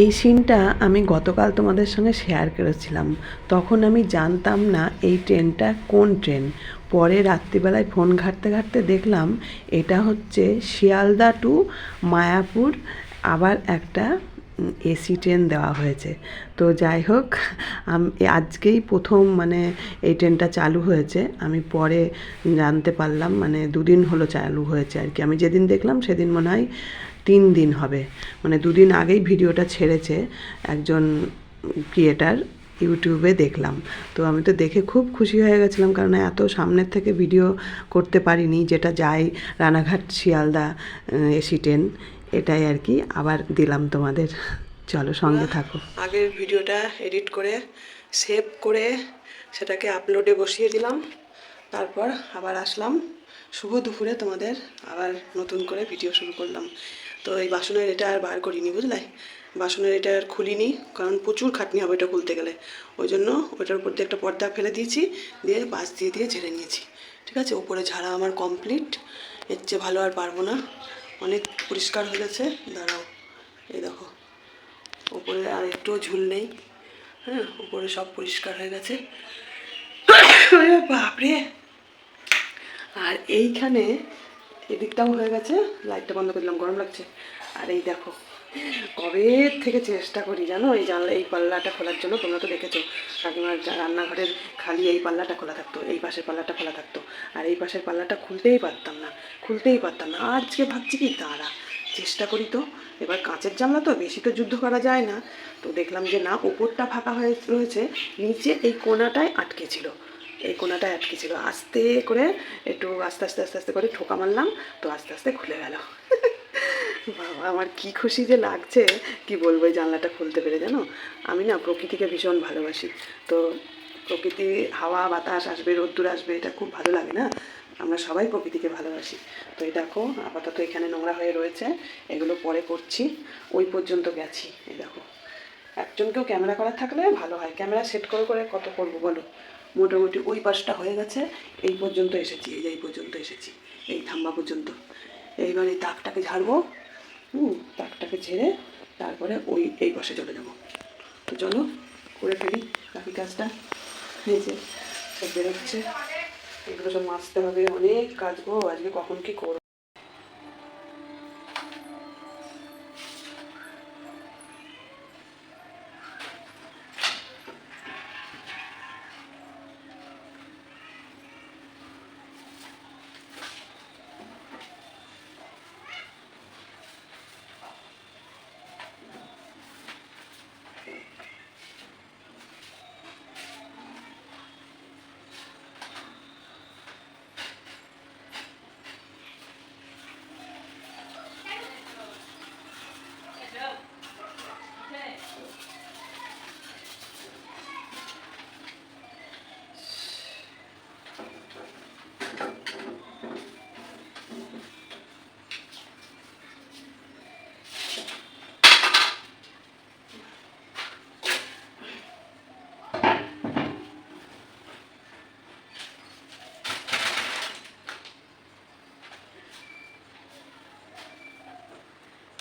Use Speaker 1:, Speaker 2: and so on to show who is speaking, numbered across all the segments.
Speaker 1: এই সিনটা আমি গতকাল তোমাদের সঙ্গে শেয়ার করেছিলাম। তখন আমি জানতাম না এই ট্রেনটা কোন ট্রেন পরে রাত্রিবেলায় ফোন ঘাঁটতে ঘাঁটতে দেখলাম এটা হচ্ছে শিয়ালদা টু মায়াপুর। আবার একটা এসি ট্রেন দেওয়া হয়েছে। তো যাই হোক আজকেই প্রথম মানে এই ট্রেনটা চালু হয়েছে। আমি পরে জানতে পারলাম মানে দুদিন হলো চালু হয়েছে আর কি। আমি যেদিন দেখলাম সেদিন মনে হয় তিন দিন হবে। মানে দুদিন আগেই ভিডিওটা ছেড়েছে একজন ক্রিয়েটার ইউটিউবে দেখলাম। তো আমি তো দেখে খুব খুশি হয়ে গেছিলাম কারণ এত সামনের থেকে ভিডিও করতে পারিনি যেটা যাই রানাঘাট শিয়ালদা এসি টেন এটাই আর কি। আবার দিলাম তোমাদের। চলো সঙ্গে থাকো। আগের ভিডিওটা এডিট করে সেভ করে সেটাকে আপলোডে বসিয়ে দিলাম। তারপর আবার আসলাম। শুভ দুপুরে তোমাদের। আবার নতুন করে ভিডিও শুরু করলাম। তো এই বাসনের এটা আর বার করিনি, বুঝলে? বাসনের এটা আর খুলিনি, কারণ প্রচুর খাটনি হবে এটা খুলতে গেলে। ওই জন্য ওটার উপর দিয়ে একটা পর্দা ফেলে দিয়েছি, দিয়ে বাস দিয়ে দিয়ে ঝেড়ে নিয়েছি। ঠিক আছে? ওপরে ঝাড়া আমার কমপ্লিট এর চেয়ে ভালো আর পারব না। অনেক পরিষ্কার হয়ে গেছে। দাঁড়াও। এই দেখো। ওপরে আর একটুও ঝুল নেই। হ্যাঁ উপরে সব পরিষ্কার হয়ে গেছে। বাপরে! আর এইখানে এদিকটাও হয়ে গেছে লাইটটা বন্ধ করে দিলাম, গরম লাগছে। আর এই দেখো, কবে থেকে চেষ্টা করি জানো? এই জানলা, এই পাল্লাটা খোলার জন্য তোমরা তো দেখেছ, কাকিমার রান্নাঘরের খালি এই পাল্লাটা খোলা থাকতো, এই পাশের পাল্লাটা খোলা থাকতো। আর এই পাশের পাল্লাটা খুলতেই পারতাম না, খুলতেই পারতাম না। আজকে ভাবছি কি তারা চেষ্টা করি তো। এবার কাঁচের জানলা তো, বেশি তো যুদ্ধ করা যায় না। তো দেখলাম যে না, ওপরটা ফাঁকা হয়ে রয়েছে, নিচে এই কোনাটায় আটকে ছিল। এই কোনাটায় আটকে ছিল। আস্তে করে একটু আস্তে আস্তে আস্তে আস্তে করে ঠোকা মারলাম, তো আস্তে আস্তে খুলে গেল। বাবা, আমার কি খুশি যে লাগছে। কি বলব, এই জানলাটা খুলতে পেরে জানো? আমি না প্রকৃতিকে ভীষণ ভালোবাসি। তো প্রকৃতি, হাওয়া, বাতাস আসবে, রোদ্দুর আসবে, এটা খুব ভালো লাগে না? আমরা সবাই প্রকৃতিকে ভালোবাসি। তো এই দেখো, আপাতত এখানে নোংরা হয়ে রয়েছে। এগুলো পরে করছি। ওই পর্যন্ত গেছি। এই দেখো। একজনকেও ক্যামেরা করা থাকলে ভালো হয়। ক্যামেরা সেট করে করে কত করব বলো? মোটামুটি ওই পাশটা হয়ে গেছে। এই পর্যন্ত এসেছি, এই এই পর্যন্ত এসেছি, এই থাম্বা পর্যন্ত। এইবার এই তাকটাকে ঝাড়বো, হুম, তাকটাকে ঝেড়ে তারপরে ওই, এই পাশে চলে যাব। তো চলো, করে ফেলি বাকি কাজটা। হয়েছে সব বেরোচ্ছে। এগুলো সব মাছতে হবে। অনেক কাজ গো, আজকে কখন কী করব?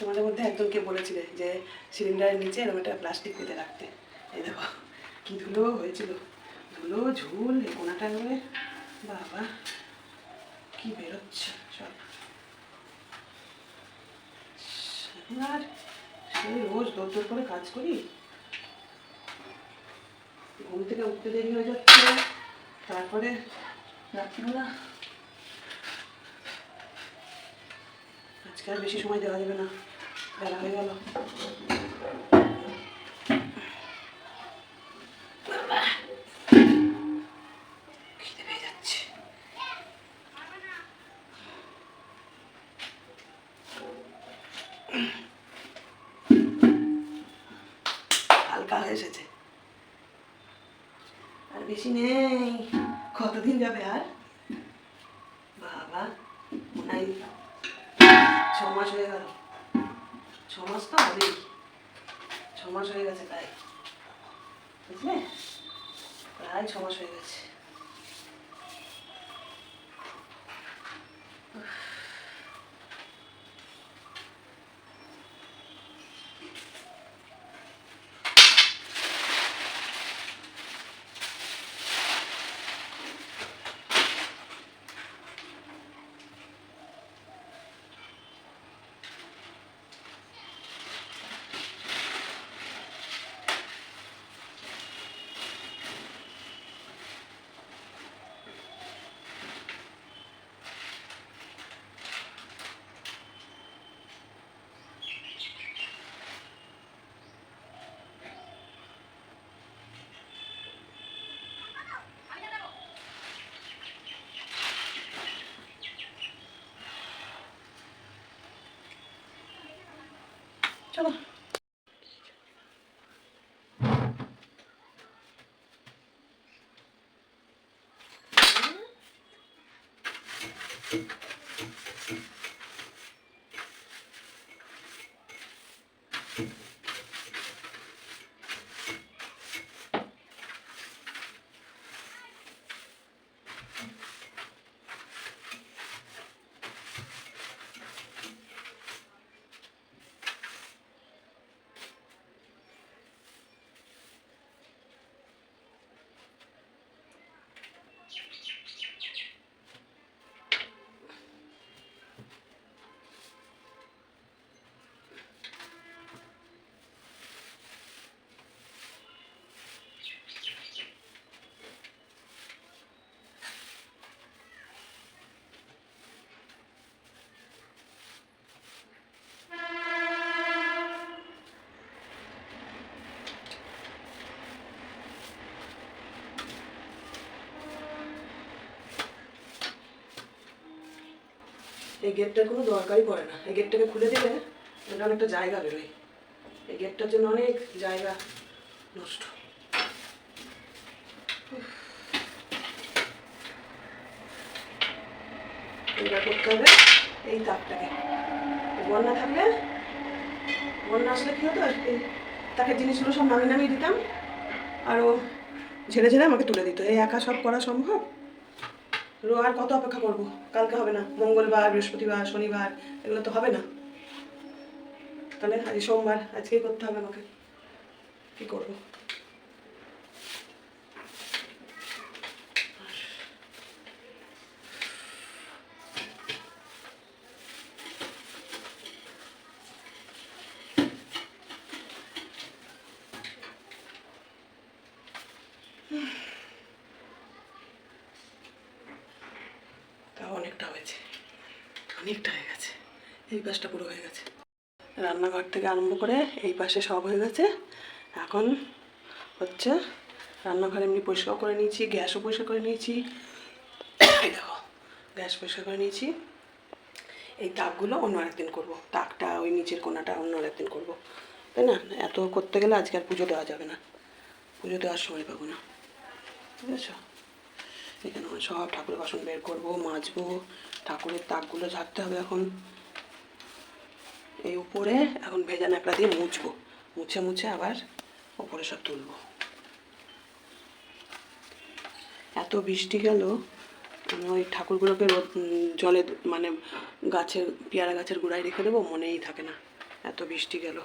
Speaker 1: তোমাদের মধ্যে একজনকে বলেছিলে যে সিলিন্ডারের নিচে এরকম একটা প্লাস্টিক পেতে রাখতে। এই দেখো, কি ধুলো হয়েছিল। ধুলো, ঝুল, এই কোনাটা করে বাবা, কি বেরোচ্ছে সব আর সেই রোজ দৌড় করে কাজ করি? ঘুম থেকে উঠতে দেরি হয়ে যাচ্ছে। তারপরে রাত্রিবেলা আজকে আর বেশি সময় দেওয়া যাবে না। হালকা হয়ে এসেছে। আর বেশি নেই। কতদিন যাবে আর? বাবা হয় ছ মাস হয়ে গেল। ছ মাস তো হবেই ছ মাস হয়ে গেছে প্রায় বুঝলে? প্রায় ছ মাস হয়ে গেছে। চলো। এই গেটটার কোনো দরকারই পড়ে না। এই গেটটাকে খুলে দিলে এটা অনেকটা জায়গা বেরোয়। এই গেটটার জন্য অনেক জায়গা নষ্ট। করতে হবে এই তাকটাকে। এই বন্যা থাকলে, বন্যা আসলে কী হতো? তাকে জিনিসগুলো সব নামিয়ে নামিয়ে দিতাম। আর ও ঝেড়ে ঝেড়ে আমাকে তুলে দিত। এই একা সব করা সম্ভব? আর কত অপেক্ষা করব? কালকে হবে না, মঙ্গলবার, বৃহস্পতিবার, শনিবার, এগুলো তো হবে না। তাহলে আজ সোমবার, আজকেই করতে হবে আমাকে। কী করব তাও অনেকটা হয়েছে অনেকটা হয়ে গেছে এই পাশটা পুরো হয়ে গেছে রান্নাঘর থেকে আরম্ভ করে এই পাশে সব হয়ে গেছে। এখন হচ্ছে রান্নাঘর এমনি পরিষ্কার করে নিয়েছি, গ্যাসও পরিষ্কার করে নিয়েছি। দেখো, গ্যাস পরিষ্কার করে নিয়েছি। এই তাকগুলো অন্য আরেকদিন করব। তাকটা ওই নিচের কোনাটা অন্য আরেকদিন করব। তাই না? এত করতে গেলে আজকে আর পুজো দেওয়া যাবে না। পুজো দেওয়ার সময় পাবো না। ঠিক আছে এখানে সব ঠাকুরের বাসন বের করব, মাজবো। ঠাকুরের তাকগুলো ঝাড়তে হবে এখন। এই উপরে, এখন ভেজা ন্যাকড়া দিয়ে মুছবো। মুছে মুছে আবার ওপরে সব তুলবো। এত বৃষ্টি গেল, আমি ওই ঠাকুরগুলোকে রোদ জলে মানে গাছের, পেয়ারা গাছের গোড়ায় রেখে দেবো, মনেই থাকে না। এত বৃষ্টি গেল,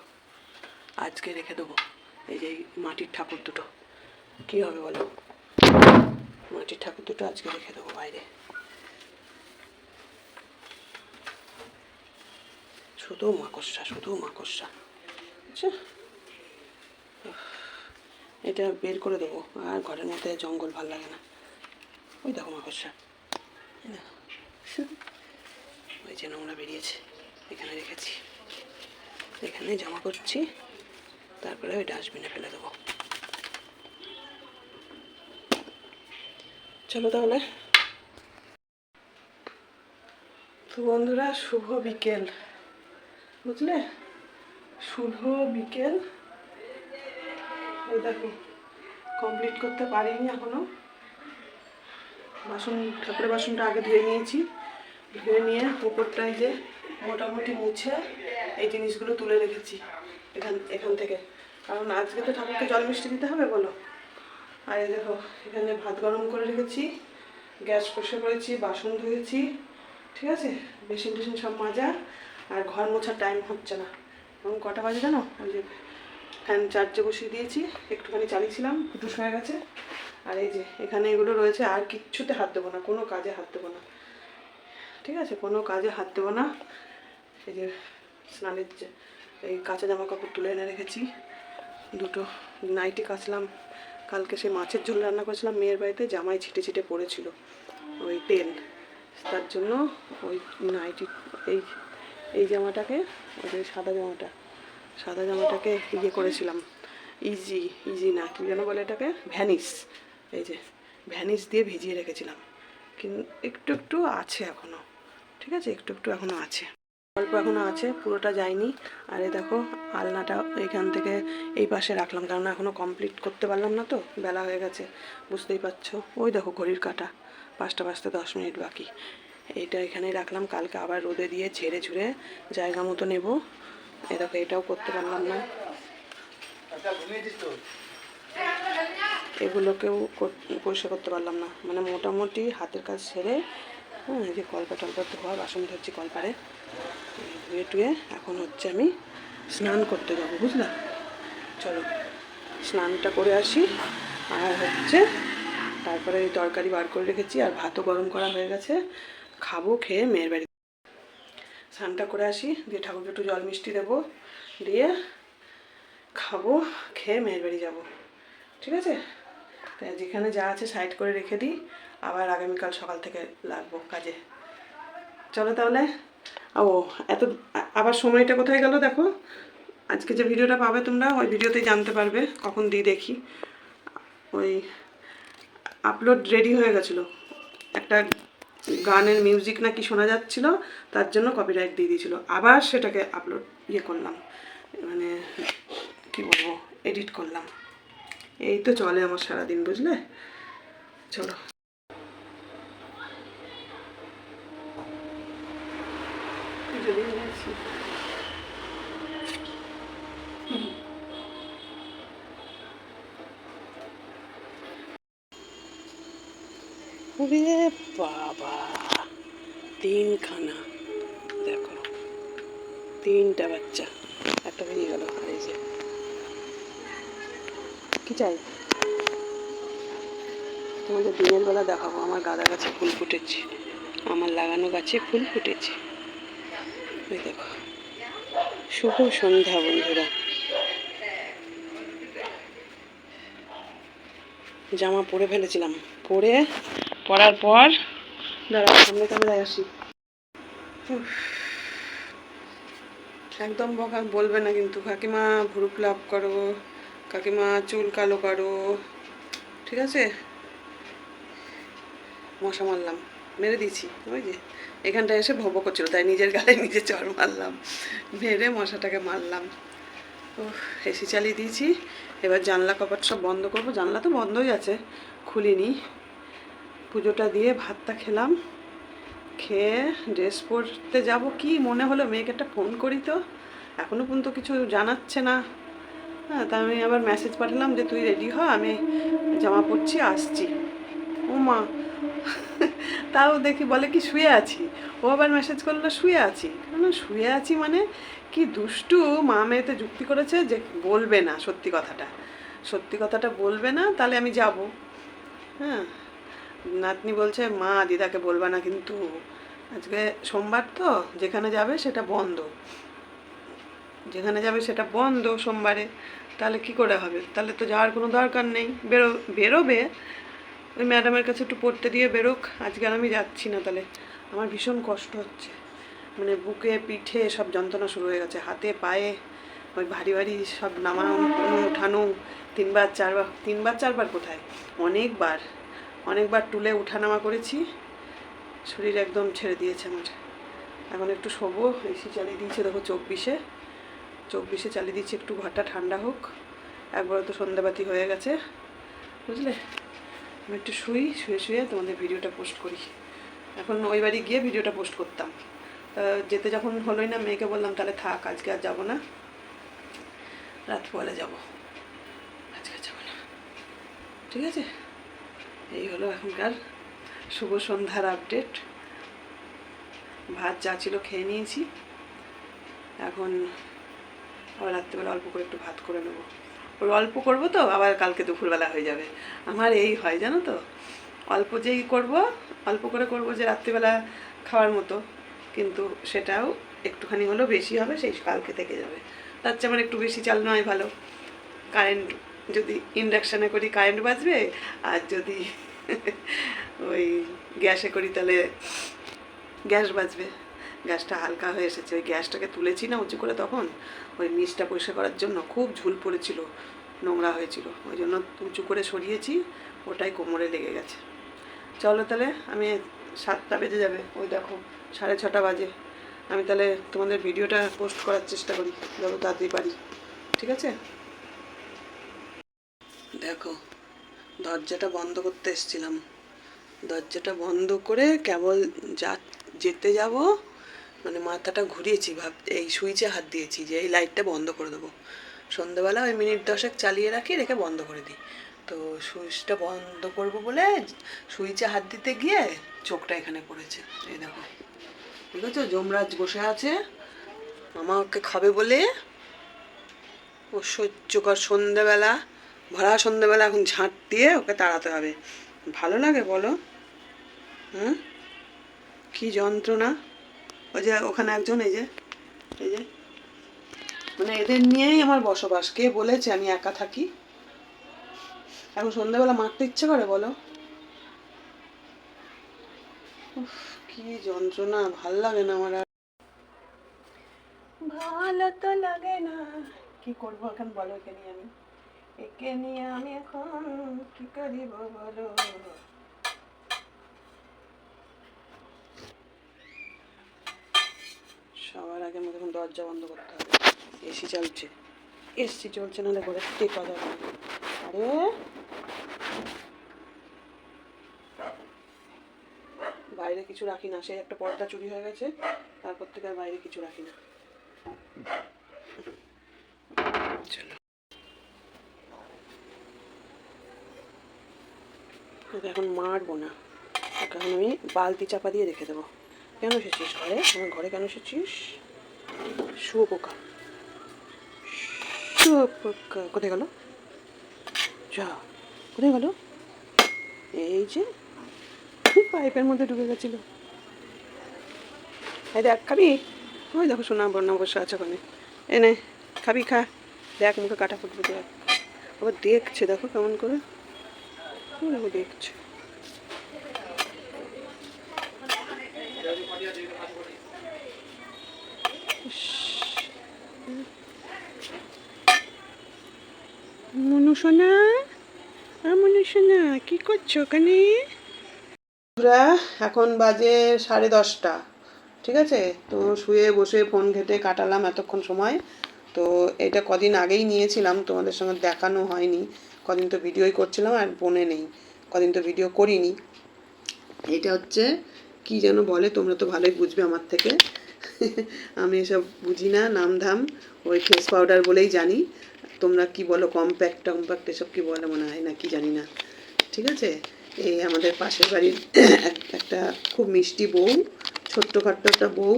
Speaker 1: আজকে রেখে দেবো। এই যে মাটির ঠাকুর দুটো। কী হবে বলো? মাটির ঠাকুর দুটো আজকে রেখে দেবো বাইরে। শুধু মাকড়সা শুধু মাকড়সা। আচ্ছা। এটা বের করে দেবো, আর ঘরের মধ্যে জঙ্গল ভালো লাগে না। ওই দেখো মাকড়সা। ওই যে নোংরা বেরিয়েছে, এখানে রেখেছি। এখানে জমা করছি তারপরে ওই ডাস্টবিনে ফেলে দেবো। চলো তাহলে। তো বন্ধুরা, শুভ বিকেল। বুঝলে? শুভ বিকেল। দেখো কমপ্লিট করতে পারিনি এখনও। বাসন, ঠাকুরের বাসনটা আগে ধুয়ে নিয়েছি। ধুয়ে নিয়ে ওপরটায় যে মোটামুটি মুছে এই জিনিসগুলো তুলে রেখেছি এখান এখান থেকে। কারণ আজকে তো ঠাকুরকে জল মিষ্টি দিতে হবে বলো? আর দেখো, এখানে ভাত গরম করে রেখেছি, গ্যাস পরিষ্কার করেছি বাসন ধুয়েছি, ঠিক আছে? বেসিন টেসিন সব মাজা। আর ঘর মোছার টাইম হচ্ছে না। এখন কটা বাজে জানো? ওই যে ফ্যান চার্জে বসিয়ে দিয়েছি, একটুখানি চালিয়েছিলাম ফুটুস হয়ে গেছে। আর এই যে এখানে এগুলো রয়েছে, আর কিচ্ছুতে হাত দেবো না, কোনো কাজে হাত দেবো না। ঠিক আছে, কোনো কাজে হাত দেবো না। এই যে স্নানের যে এই কাঁচা জামা কাপড় তুলে এনে রেখেছি, দুটো নাইটি কাচলাম। কালকে সেই মাছের ঝোল রান্না করেছিলাম, মেয়ের বাড়িতে, জামাই ছিটে ছিটে পড়েছিল, ওই তেল। তার জন্য ওই নাইটি এই এই জামাটাকে, ওই যে সাদা জামাটা, সাদা জামাটাকে ইয়ে করেছিলাম। ইজি ইজি না, কি যেন বলে এটাকে? ভ্যানিস এই যে ভ্যানিস দিয়ে ভিজিয়ে রেখেছিলাম। কিন্তু একটু একটু আছে এখনও ঠিক আছে? একটু একটু এখনও আছে। অল্প এখনও আছে, পুরোটা যায়নি। আর এই দেখো, আলনাটা এখান থেকে এই পাশে রাখলাম, কারণ এখনও কমপ্লিট করতে পারলাম না তো, বেলা হয়ে গেছে, বুঝতেই পারছ? ওই দেখো, ঘড়ির কাটা, পাঁচটা পাঁচটা দশ মিনিট বাকি। এইটা এখানেই রাখলাম। কালকে আবার রোদে দিয়ে ঝেড়ে ঝুড়ে জায়গা মতো নেব। দেখো, এটাও করতে পারলাম না। এগুলোকেও কর- পরিষ্কার করতে পারলাম না। মানে মোটামুটি হাতের কাজ সেরে হ্যাঁ যে কলপা টলপা ধোয়া, বাসন ধরছি কলপারে। ধুয়ে টুয়ে এখন হচ্ছে আমি স্নান করতে যাব, বুঝলা? চলো, স্নানটা করে আসি। আর হচ্ছে, তারপরে তরকারি বার করে রেখেছি, আর ভাতও গরম করা হয়ে গেছে। খাব, খেয়ে মেয়ের বাড়ি স্নানটা করে আসি, দিয়ে ঠাকুরকে একটু জল মিষ্টি দেবো, দিয়ে খাব, খেয়ে মেয়ের বাড়ি যাব। ঠিক আছে? তাই যেখানে যা আছে সাইড করে রেখে দিই, আবার আগামীকাল সকাল থেকে লাগবো কাজে। চলো তাহলে। ও, এত, আবার সময়টা কোথায় গেল দেখো? আজকে যে ভিডিওটা পাবে তোমরা, ওই ভিডিওতেই জানতে পারবে, কখন দিই দেখি। ওই আপলোড রেডি হয়ে গেছিল। একটা গানের মিউজিক নাকি শোনা যাচ্ছিল, তার জন্য কপিরাইট দিয়ে দিয়েছিল। আবার সেটাকে আপলোড ইয়ে করলাম। মানে কি বলব এডিট করলাম। এই তো চলে আমার সারাদিন, বুঝলে? চলো। ওরে বাবা, তিনখানা। দেখো, তিনটা বাচ্চা, একটা বেরিয়ে গেল এই যে। কি চাই? তোমাদের দিনের বেলা দেখাবো, আমার গাঁদা গাছে ফুল ফুটেছে, আমার লাগানো গাছে ফুল ফুটেছে। দেখো, শুভ সন্ধ্যা বন্ধুরা। জামা পরে ফেলেছিলাম, পরে পরার পর দাঁড়া সামনে ক্যামেরায় আসি। একদম বকা বলবে না কিন্তু। কাকিমা ভুরু প্লাপ করো, কাকিমা চুল কালো করো, ঠিক আছে? মশা মারলাম, মেরে দিয়েছি, ওই যে। এখানটায় এসে ভব করছিল, তাই নিজের গালে নিজে চড় মারলাম। মেরে মশাটাকে মারলাম। ও এসি চালিয়ে দিয়েছি। এবার জানলা কপাট সব বন্ধ করব। জানলা তো বন্ধই আছে, খুলিনি। পুজোটা দিয়ে ভাতটা খেলাম। খেয়ে ড্রেস পরতে যাব কি? মনে হলো মেয়েকে একটা ফোন করি তো। এখনও পর্যন্ত কিছু জানাচ্ছে না। হ্যাঁ তা আমি আবার মেসেজ পাঠালাম যে, তুই রেডি হ? আমি জামা পরছি, আসছি। ও মা, তাও দেখি বলে কি শুয়ে আছি? ও আবার মেসেজ করল, শুয়ে আছি। কেন শুয়ে আছি মানে? কি দুষ্টু, মা মেয়েতে যুক্তি করেছে যে বলবে না সত্যি কথাটা। সত্যি কথাটা বলবে না, তাহলে আমি যাব। হ্যাঁ নাতনি বলছে, মা, দিদাকে বলবা না কিন্তু আজকে সোমবার তো, যেখানে যাবে সেটা বন্ধ। যেখানে যাবে সেটা বন্ধ সোমবারে, তাহলে কি করে হবে? তাহলে তো যাওয়ার কোনো দরকার নেই। বেরো, বেরোবে। ওই ম্যাডামের কাছে একটু পড়তে দিয়ে বেরোক। আজকে আর আমি যাচ্ছি না তাহলে। আমার ভীষণ কষ্ট হচ্ছে। মানে বুকে পিঠে সব যন্ত্রণা শুরু হয়ে গেছে। হাতে, পায়ে, ওই ভারী ভারী সব নামানো, উঠানো, তিনবার, চারবার তিনবার, চারবার কোথায়? অনেকবার। অনেকবার টুলে উঠানামা করেছি। শরীর একদম ছেড়ে দিয়েছে আমার এখন একটু শোবো, এসি চালিয়ে দিয়েছে দেখো চব্বিশে। চব্বিশে চালিয়ে দিচ্ছি একটু ঘরটা ঠান্ডা হোক। একবার তো সন্ধ্যাবাতি হয়ে গেছে। বুঝলে? আমি একটু শুই, শুয়ে শুয়ে তোমাদের ভিডিওটা পোস্ট করি। এখন ওই বাড়ি গিয়ে ভিডিওটা পোস্ট করতাম। যেতে যখন হলোই না, মেয়েকে বললাম, তাহলে থাক, আজকে আর যাব না। রাত পরে যাব। আজকে যাব না। ঠিক আছে? এই হলো এখনকার শুভ সন্ধ্যার আপডেট ভাত যা ছিল খেয়ে নিয়েছি। এখন আবার রাত্রেবেলা অল্প করে একটু ভাত করে নেব। ওর অল্প করব তো, আবার কালকে দুপুরবেলা হয়ে যাবে। আমার এই হয়, জানো তো? অল্প যেই করব, অল্প করে করব যে রাত্রিবেলা খাওয়ার মতো। কিন্তু সেটাও একটুখানি হলেও বেশি হবে, সেই কালকে থেকে যাবে। তার চেয়ে আমার একটু বেশি চাল নয় ভালো। কারেন্ট যদি ইন্ডাকশানে করি কারেন্ট বাঁচবে আর যদি ওই গ্যাসে করি তাহলে গ্যাস বাঁচবে গ্যাসটা হালকা হয়ে এসেছে। ওই গ্যাসটাকে তুলেছি না উঁচু করে তখন, ওই নিচটা পরিষ্কার করার জন্য খুব ঝুল পড়েছিল, নোংরা হয়েছিল। ওই জন্য উঁচু করে সরিয়েছি, ওটাই কোমরে লেগে গেছে। চলো তাহলে, আমি সাতটা বেজে যাবে। ওই দেখো, সাড়ে ছটা বাজে। আমি তাহলে তোমাদের ভিডিওটা পোস্ট করার চেষ্টা করি, যত তাড়াতাড়ি পারি। ঠিক আছে? দেখো, দরজাটা বন্ধ করতে এসেছিলাম। দরজাটা বন্ধ করে কেবল যা যেতে যাব মানে মাথাটা ঘুরিয়েছি, ভাব, এই সুইচে হাত দিয়েছি যে এই লাইটটা বন্ধ করে দেবো। সন্ধ্যেবেলা ওই মিনিট দশেক চালিয়ে রাখি, রেখে বন্ধ করে দিই। তো সুইচটা বন্ধ করব বলে সুইচে হাত দিতে গিয়ে চোখটা এখানে পড়েছে। এই দেখো। ঠিক আছে যমরাজ বসে আছে। আমাকে খাবে বলে ও সহ্যকর সন্ধ্যেবেলা ভরা সন্ধ্যেবেলা এখন ঝাঁট দিয়ে ওকে তাড়াতে হবে। ভালো লাগে বলো। হ্যাঁ কি যন্ত্রণা। ওই যে ওখানে একজন, এই যে এই যে। মানে এদের নিয়েই আমার বসবাস। কে বলেছে আমি একা থাকি? এখন সন্ধ্যাবেলা মারতে ইচ্ছে করে বলো। কি যন্ত্রণা। ভালো লাগে না আমার ভালো তো লাগে না। কি করব এখন বলো একে নিয়ে আমি। একে নিয়ে আমি এখন কি করিব বলো? সবার আগে আমাকে এখন দরজা বন্ধ করতে হবে। এসি চলছে। এসি চলছে, নাহলে ঘরে টেকা যাবে আরে! বাইরে কিছু রাখি না। সেই একটা পর্দা চুরি হয়ে গেছে, তারপর থেকে আর বাইরে কিছু রাখি না চলো ওকে এখন মারবো না। ওকে এখন আমি বালতি চাপা দিয়ে রেখে দেবো। কেন এসেছিস ঘরে? আমার ঘরে কেন এসেছিস? শুয়োপোকা শুয়োপোকা কোথায় গেল? যা। কোথায় গেল? এই যে পাইপের মধ্যে ঢুকে গেছিল। এই দেখ, খাবি? ওই দেখো সোনা বন্যা বসে আছে ওখানে। এ নে খাবি, খা। দেখ মুখে কাটা ফুটবে দেখ আবার দেখছে, দেখো কেমন করে। কি করছ ওখানে? এখন বাজে সাড়ে দশটা, ঠিক আছে? তো শুয়ে বসে ফোন ঘেটে কাটালাম এতক্ষণ সময়। তো এটা কদিন আগেই নিয়েছিলাম, তোমাদের সঙ্গে দেখানো হয়নি। কদিন তো ভিডিওই করছিলাম আর ফোনে নেই, কদিন তো ভিডিও করিনি। এটা হচ্ছে, কি যেন বলে, তোমরা তো ভালোই বুঝবে আমার থেকে। আমি এসব বুঝি না নাম ধাম ওই ফেস পাউডার বলেই জানি। তোমরা কি বলো, কম্প্যাক্ট টম্প্যাক্ট, এসব কি বলে মনে হয় না কি জানি না। ঠিক আছে? এই আমাদের পাশের বাড়ির একটা খুব মিষ্টি বউ ছোট্টখাট্ট একটা বউ।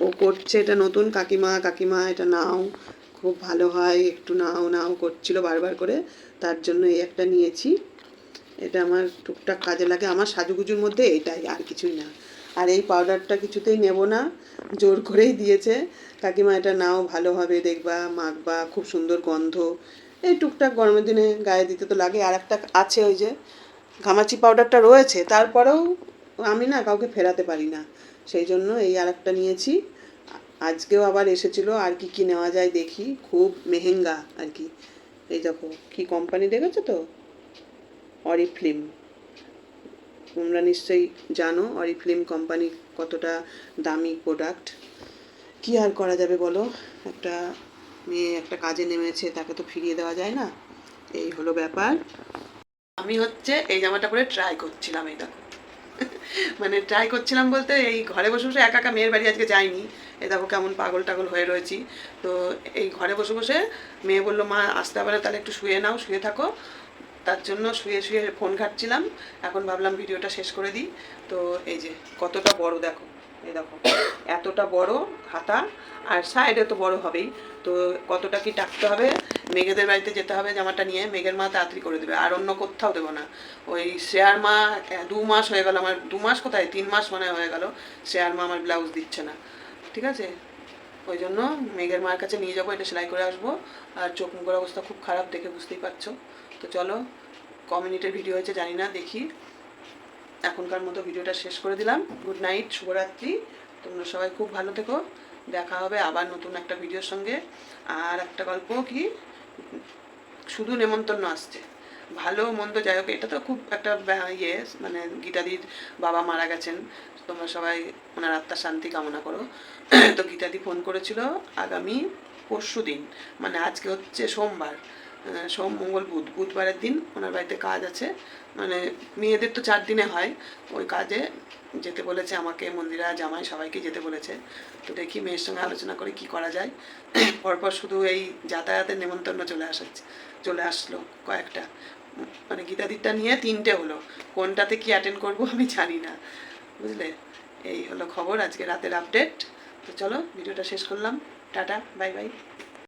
Speaker 1: ও করছে এটা নতুন, কাকিমা কাকিমা, এটা নাও। খুব ভালো হয়, একটু নাও নাও করছিল বারবার করে, তার জন্য এই একটা নিয়েছি। এটা আমার টুকটাক কাজে লাগে, আমার সাজুগুজুর মধ্যে এটাই, আর কিছুই না। আর এই পাউডারটা কিছুতেই নেব না, জোর করেই দিয়েছে। কাকিমা, এটা নাও, ভালো হবে, দেখবা, মাখবা, খুব সুন্দর গন্ধ। এই টুকটাক গরমের দিনে গায়ে দিতে তো লাগে। আর একটা আছে ওই যে ঘামাচি পাউডারটা রয়েছে, তারপরেও আমি না কাউকে ফেরাতে পারি না। সেই জন্য এই আর একটা নিয়েছি। আজকেও আবার এসেছিল, আর কি কি নেওয়া যায় দেখি, খুব মেহেঙ্গা আর কি। এই দেখো, কি কোম্পানি দেখেছ তো? অরিফ্লিম তোমরা নিশ্চয়ই জানো অরিফ্লিম কোম্পানি কতটা দামি প্রোডাক্ট কি আর করা যাবে বলো? একটা মেয়ে একটা কাজে নেমেছে, তাকে তো ফিরিয়ে দেওয়া যায় না। এই হলো ব্যাপার। আমি হচ্ছে এই জামাটা পরে ট্রাই করছিলাম, এই দেখো। মানে ট্রাই করছিলাম বলতে এই ঘরে বসে বসে একা একা মেয়ের বাড়ি আজকে যাইনি। এ দেখো কেমন পাগল টাগল হয়ে রয়েছি। তো এই ঘরে বসে বসে মেয়ে বলল, মা, আসতে পারে, তাহলে একটু শুয়ে নাও, শুয়ে থাকো। তার জন্য শুয়ে শুয়ে ফোন ঘাটছিলাম। এখন ভাবলাম ভিডিওটা শেষ করে দিই। তো এই যে, কতটা বড় দেখো, এই দেখো, এতটা বড় খাতা, আর সাইডে তো বড় হবেই। তো কতটা কি টাকতে হবে? মেঘেদের বাড়িতে যেতে হবে জামাটা নিয়ে, মেঘের মা তাড়াতাড়ি করে দেবে। আর অন্য কোথাও দেবো না। ওই শেয়ার মা দু মাস হয়ে গেল আমার, দু মাস কোথায়? তিন মাস মনে হয় গেল। শেয়ার মা আমার ব্লাউজ দিচ্ছে না। ঠিক আছে? ওই জন্য মেঘের মার কাছে নিয়ে যাব, এটা সেলাই করে আসব। আর চোখ মুখের অবস্থা খুব খারাপ দেখে বুঝতেই পারছ। তো চলো ক মিনিটের ভিডিও হয়েছে জানি না, দেখি। এখনকার মতো ভিডিওটা শেষ করে দিলাম। গুড নাইট, শুভরাত্রি। তোমরা সবাই খুব ভালো থেকো। দেখা হবে আবার নতুন একটা ভিডিওর সঙ্গে। আর একটা গল্প কি? শুধু নেমন্তন্ন আসছে। ভালো, মন্দ, যাই হোক, এটা তো খুব একটা ইয়ে মানে গীতাদির বাবা মারা গেছেন। তোমরা সবাই ওনার আত্মার শান্তি কামনা করো। তো গীতাদি ফোন করেছিল আগামী পরশু দিন মানে আজকে হচ্ছে সোমবার। সোম, মঙ্গল, বুধ। বুধবারের দিন ওনার বাড়িতে কাজ আছে। মানে মেয়েদের তো চার দিনে হয়, ওই কাজে যেতে বলেছে আমাকে, মন্দিরা, জামাই সবাইকে যেতে বলেছে। তো দেখি মেয়ের সঙ্গে আলোচনা করে কি করা যায়। পরপর শুধু এই যাতায়াতের নেমন্তন্ন চলে আসাচ্ছে, চলে আসলো কয়েকটা। মানে গীতাদিরটা নিয়ে তিনটে হলো। কোনটাতে কি অ্যাটেন্ড করব আমি জানি না, বুঝলে? এই হলো খবর, আজকে রাতের আপডেট তো চলো, ভিডিওটা শেষ করলাম। Tata bye bye